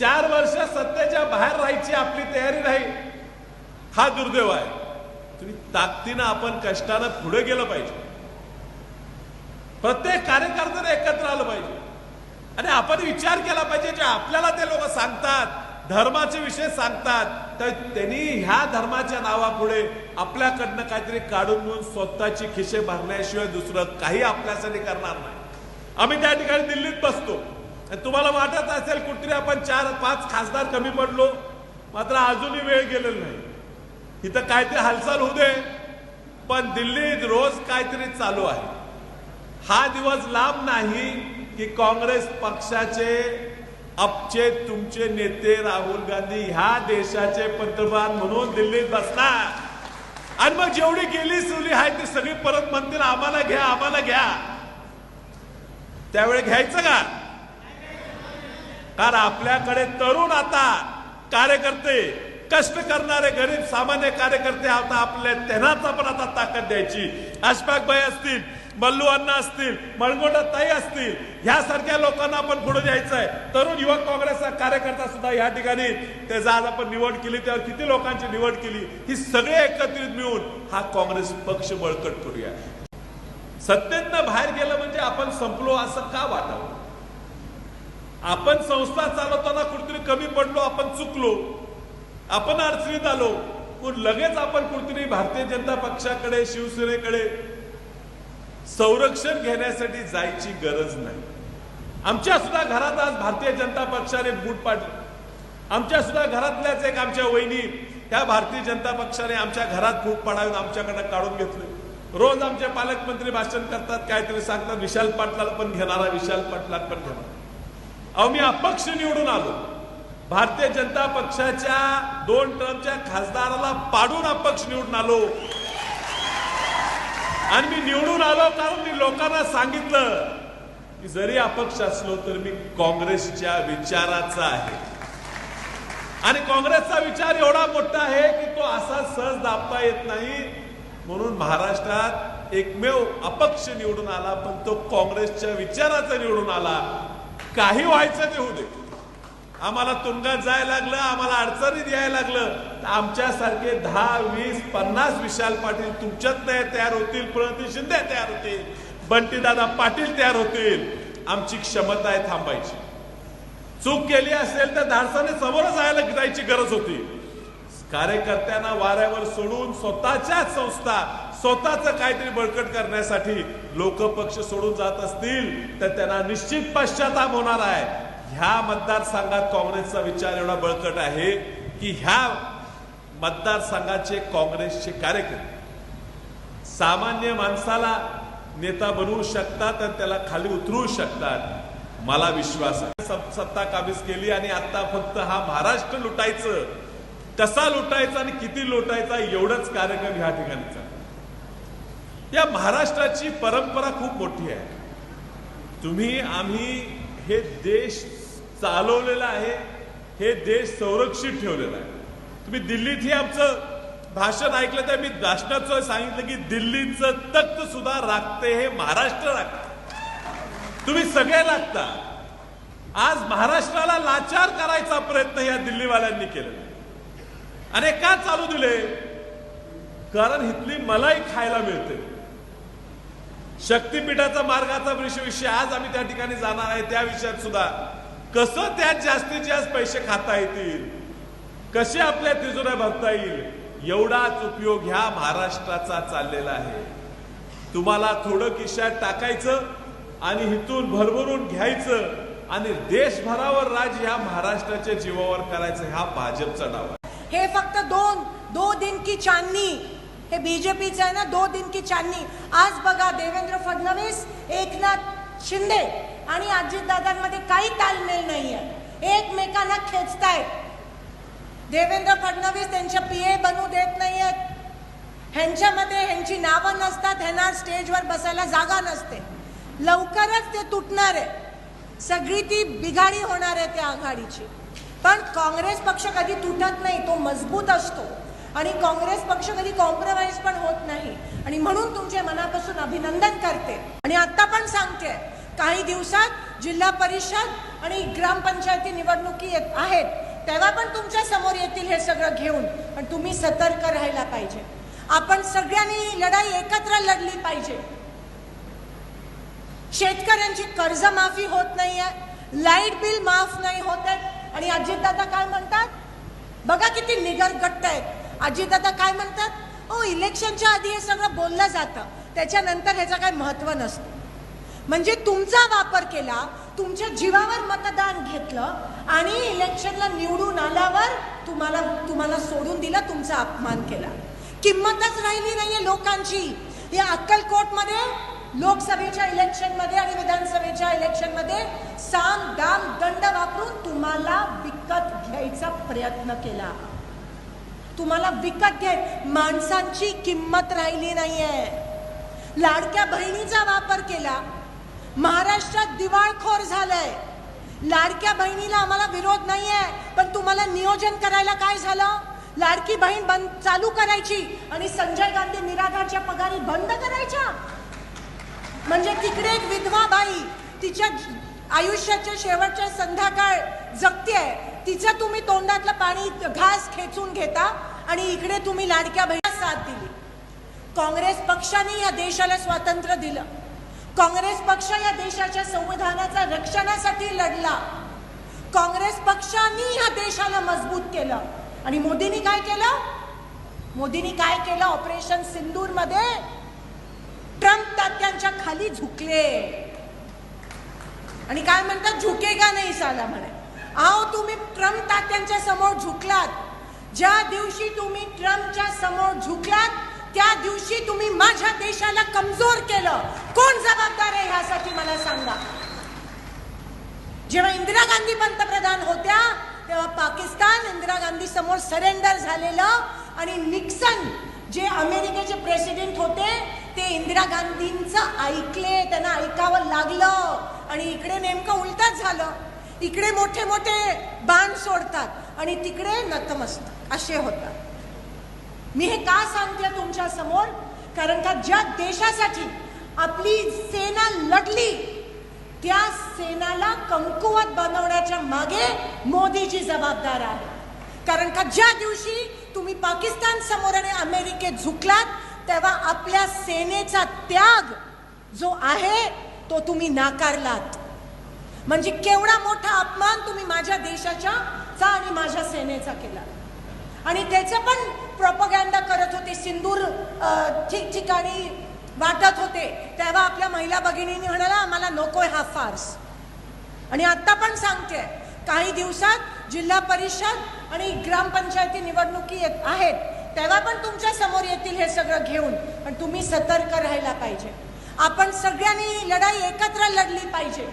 चार वर्ष सत्तेच्या बाहेर राहायची आपली तयारी नाही. हा दुर्दैव आहे. तुम्ही ताकदीनं आपण कष्टानं पुढे गेलं पाहिजे. प्रत्येक कार्यकर्त्याने एकत्र आलं पाहिजे. आणि आपण विचार केला पाहिजे जे आपल्याला ते लोक सांगतात धर्माचे विषय सांगतात तर त्यांनी ह्या धर्माच्या नावापुढे आपल्याकडनं काहीतरी काढून घेऊन स्वतःची खिशे भरण्याशिवाय दुसरं काही आपल्यासाठी करणार नाही. आम्ही त्या ठिकाणी दिल्लीत बसतो. तुम्हाला वाटत असेल कुठतरी आपण चार पाच खासदार कमी पडलो मात्र अजूनही वेळ गेलेला नाही. इथं काहीतरी हालचाल होऊ दे पण दिल्लीत रोज काहीतरी चालू आहे. हा दिवस लांब नाही की काँग्रेस पक्षाचे अपचे तुमचे नेते राहुल गांधी ह्या देशाचे पंतप्रधान म्हणून दिल्लीत बसणार. आणि मग जेवढी गेली सुली आहे ती सगळी परत म्हणतील आम्हाला घ्या आम्हाला घ्या. त्यावेळी घ्यायचं का? कारण आपल्याकडे तरुण आता कार्यकर्ते कष्ट करणारे गरीब सामान्य कार्यकर्ते आता आपल्या त्यांनाच आपण आता ताकद द्यायची. अशफाक भाई असतील मल्लू अण्णा असतील मळगोंडा ताई असतील ह्यासारख्या लोकांना आपण पुढे द्यायचं आहे तरुण युवक काँग्रेसचा कार्यकर्ता सुद्धा या ठिकाणी त्याचा आज आपण निवड केली त्यावर किती लोकांची निवड केली ही सगळे एकत्रित मिळून हा काँग्रेस पक्ष बळकट करूया. सत्तेतनं बाहेर गेलं म्हणजे आपण संपलो असं का वाटावं आपण संस्था चालवताना कुठतरी कमी पडलो आपण चुकलो आपण अडचणीत आलो पण लगेच आपण कुठतरी भारतीय जनता पक्षाकडे शिवसेनेकडे संरक्षण घेण्यासाठी जायची गरज नाही. आमच्या सुद्धा घरात आज भारतीय जनता पक्षाने बूट पाडली. आमच्या सुद्धा घरातल्याच एक आमच्या वहिनी त्या भारतीय जनता पक्षाने आमच्या घरात फूट पाडावी आमच्याकडनं काढून घेतले. रोज आमचे पालकमंत्री भाषण करतात काहीतरी सांगतात विशाल पाटलाला पण घेणारा विशाल पाटलाला पण घेणारा. अहो मी अपक्ष निवडून आलो. भारतीय जनता पक्षाच्या दोन टर्मच्या खासदाराला पाडून अपक्ष निवडून आलो. आणि मी निवडून आलो कारण मी लोकांना सांगितलं की जरी अपक्ष असलो तर मी काँग्रेसच्या विचाराचा आहे. आणि काँग्रेसचा विचार एवढा मोठा आहे की तो असा सहज दाबता येत नाही. म्हणून महाराष्ट्रात एकमेव अपक्ष निवडून आला पण तो काँग्रेसच्या विचाराचा निवडून आला. काही व्हायचं ते होऊ दे. आम्हाला तुंगात जायला लागलं आम्हाला अडचणीत यायला लागलं. तर आमच्यासारखे दहा वीस पन्नास विशाल पाटील तुमच्यात नाही तयार होतील प्रणती शिंदे तयार होतील बंटीदादा पाटील तयार होतील. आमची क्षमता आहे थांबायची. चूक केली असेल तर धाडसाने समोर जायला जायची गरज होती. कार्यकर्त्यांना वाऱ्यावर सोडून स्वतःच्या संस्था स्वतःच काहीतरी बळकट करण्यासाठी लोक पक्ष सोडून जात असतील तर त्यांना निश्चित पश्चाताप होणार आहे. ह्या मतदारसंघात काँग्रेसचा विचार एवढा बळकट आहे की ह्या मतदारसंघाचे काँग्रेसचे कार्यकर्ते सामान्य माणसाला नेता बनवू शकतात आणि त्याला खाली उतरवू शकतात. मला विश्वास आहे. सत- सत्ता काबीज केली आणि आता फक्त हा महाराष्ट्र लुटायचं. कसा लुटायचा आणि किती लुटायचा एवढंच कार्यक्रम ह्या ठिकाणी या महाराष्ट्राची परंपरा खूप मोठी आहे. तुम्ही आम्ही हे देश चालवलेला आहे हे देश संरक्षित ठेवलेला आहे. तुम्ही दिल्लीत हे आमचं भाषण ऐकलं तर मी भाषणाचं सांगितलं की दिल्लीचं तख्त सुद्धा राखते हे महाराष्ट्र राखते. तुम्ही सगळे लागता. आज महाराष्ट्राला लाचार करायचा प्रयत्न या दिल्लीवाल्यांनी केलेला अरे का चालू दिले? कारण इथली मलाई खायला मिळते. शक्तीपीठाचा मार्गाचा विषय विषय आज आम्ही त्या ठिकाणी जाणार आहे त्या विषयात सुद्धा. कसं त्यात जास्तीत जास्त पैसे खाता येतील? कसे आपल्या तिजोऱ्या भरता येईल? एवढाच उपयोग ह्या महाराष्ट्राचा चाललेला आहे. तुम्हाला थोडं किशात टाकायचं आणि इथून भरभरून घ्यायचं आणि देशभरावर राज ह्या महाराष्ट्राच्या जीवावर करायचं हा भाजपचा डाव आहे. हे फक्त दोन दो दिन की चांदनी. हे बीजेपीचं आहे ना दो दिन की चांदणी आज बघा देवेंद्र फडणवीस एकनाथ शिंदे आणि अजितदादांमध्ये काही तालमेल नाही आहे एकमेकांना खेचतायत. देवेंद्र फडणवीस त्यांच्या पी ए बनू देत नाही आहेत ह्यांच्यामध्ये ह्यांची नावं नसतात ह्यांना स्टेजवर बसायला जागा नसते. लवकरच ते तुटणार आहे सगळी ती बिघाडी होणार आहे त्या आघाडीची. पण काँग्रेस पक्ष कधी तुटत नाही तो मजबूत असतो. आणि काँग्रेस पक्ष कधी कॉम्प्रोमाइज पण होत नाही. आणि म्हणून तुमचे मनापासून अभिनंदन करते. आणि आता पण सांगते काही दिवसात जिल्हा परिषद आणि ग्रामपंचायती निवडणुकी येत आहेत. तेव्हा पण तुमच्यासमोर येतील हे सगळं घेऊन. पण तुम्ही सतर्क राहायला पाहिजे. आपण सगळ्यांनी लढाई एकत्र लढली पाहिजे. शेतकऱ्यांची कर्जमाफी होत नाहीये. लाइट बिल माफ नाही होत आहे आणि अजितदादा काय म्हणतात? बघा किती निगर घट्ट आहेत. अजितदादा काय म्हणतात? ओ इलेक्शनच्या आधी हे सगळं बोललं जातं. त्याच्यानंतर ह्याचं काय महत्त्व नसतं. म्हणजे तुमचा वापर केला तुमच्या जीवावर मतदान घेतलं आणि इलेक्शनला निवडून आल्यावर तुम्हाला तुम्हाला सोडून दिलं तुमचा अपमान केला. किंमतच राहिली नाहीये लोकांची. या अक्कलकोटमध्ये लोकसभेच्या इलेक्शनमध्ये आणि विधानसभेच्या इलेक्शनमध्ये साम दाम दंड वापरून तुम्हाला विकत घ्यायचा प्रयत्न केला. तुम्हाला विकत घ्याय माणसांची किंमत राहिली नाहीये. लाडक्या बहिणीचा वापर केला. महाराष्ट्रात दिवाळखोर झालंय. लाडक्या बहिणीला आम्हाला विरोध नाहीये पण तुम्हाला नियोजन करायला काय झालं? लाडकी बहीण बंद चालू करायची आणि संजय गांधी निराधारच्या पगारी बंद करायच्या? म्हणजे तिकडे एक विधवा बाई तिच्या आयुष्याच्या शेवटच्या संध्याकाळ जगतेय. तिचं तुम्ही तोंडातलं पाणी घास खेचून घेता आणि इकडे तुम्ही लाडक्या बहिणीला साथ दिली. काँग्रेस पक्षाने या देशाला स्वातंत्र्य दिलं. काँग्रेस पक्ष या देशाच्या संविधानाच्या रक्षणासाठी लढला. काँग्रेस पक्षाने या देशाला मजबूत केलं. आणि मोदींनी काय केलं? मोदींनी काय केलं? ऑपरेशन सिंदूरमध्ये मध्ये ट्रम्प तात्यांच्या खाली झुकले. आणि काय म्हणतात? झुकेगा नाही साला म्हणे. आहो तुम्ही ट्रम्प तात्यांच्या समोर झुकलात. ज्या दिवशी तुम्ही ट्रम्पच्या समोर झुकलात त्या दिवशी तुम्ही माझ्या देशाला कमजोर केलं. कोण जबाबदार आहे ह्यासाठी मला सांगा. जेव्हा इंदिरा गांधी पंतप्रधान होत्या तेव्हा पाकिस्तान इंदिरा गांधी समोर सरेंडर झालेलं आणि निक्सन जे अमेरिकेचे प्रेसिडेंट होते ते इंदिरा गांधींचं ऐकले त्यांना ऐकावं लागलं. आणि इकडे नेमकं उलटच झालं. इकडे मोठे मोठे बाण सोडतात आणि तिकडे नतमस्तक. असे होतात. मी हे का सांगते तुमच्यासमोर? कारण का ज्या देशासाठी आपली सेना लढली त्या सेनाला कमकुवत बनवण्याच्या मागे मोदीजी जबाबदार आहे कारण का ज्या दिवशी तुम्ही पाकिस्तान समोर आणि अमेरिकेत झुकलात तेव्हा आपल्या सेनेचा त्याग जो आहे तो तुम्ही नाकारलात. म्हणजे केवढा मोठा अपमान तुम्ही माझ्या देशाच्या चा आणि माझ्या सेनेचा केला. आणि त्याचं पण प्रोपगॅन्डा करत होते सिंदूर ठिकठिकाणी वाटत होते. तेव्हा आपल्या महिला भगिनींनी म्हणाला आम्हाला नकोय हा फार्स. आणि आत्ता पण सांगते काही दिवसात जिल्हा परिषद आणि ग्रामपंचायती निवडणुकी येत आहेत. तेव्हा पण तुमच्यासमोर येतील हे सगळं घेऊन पण तुम्ही सतर्क राहायला पाहिजे. आपण सगळ्यांनी लढाई एकत्र लढली पाहिजे.